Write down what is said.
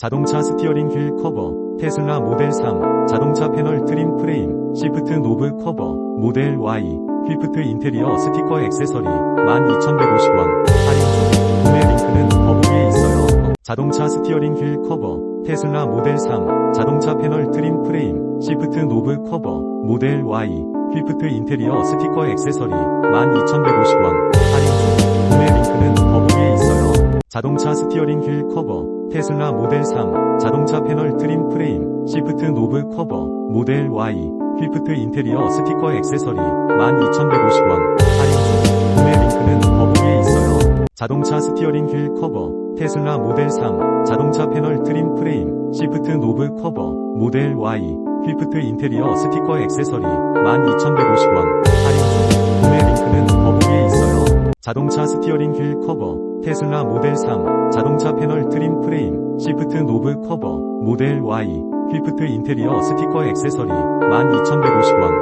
자동차 스티어링 휠 커버, 테슬라 모델 3, 자동차 패널 트림 프레임, 시프트 노브 커버, 모델 Y, 휘프트 인테리어 스티커 액세서리, 12,150원, 할인 중, 구매 링크는 더보기에 있어요. 자동차 스티어링 휠 커버, 테슬라 모델 3, 자동차 패널 트림 프레임, 시프트 노브 커버, 모델 Y, 휘프트 인테리어 스티커 액세서리, 12,150원, 할인 중, 구매 링크는 더보기에 있어요. 자동차 스티어링 휠 커버, 테슬라 모델 3, 자동차 패널 트림 프레임, 시프트 노브 커버, 모델 Y, 휘프트 인테리어 스티커 액세서리, 12,150원, 할인 중, 구매 링크는 더보기에 있어요. 자동차 스티어링 휠 커버, 테슬라 모델 3, 자동차 패널 트림 프레임, 시프트 노브 커버, 모델 Y, 휘프트 인테리어 스티커 액세서리, 12,150원, 할인 중, 구매 링크는 더보기에 있어요. 자동차 스티어링 휠 커버, 테슬라 모델 3, 자동차 패널 트림 노브 커버, 모델 Y, 휘프트 인테리어 스티커 액세서리, 12,150원, 할인 중,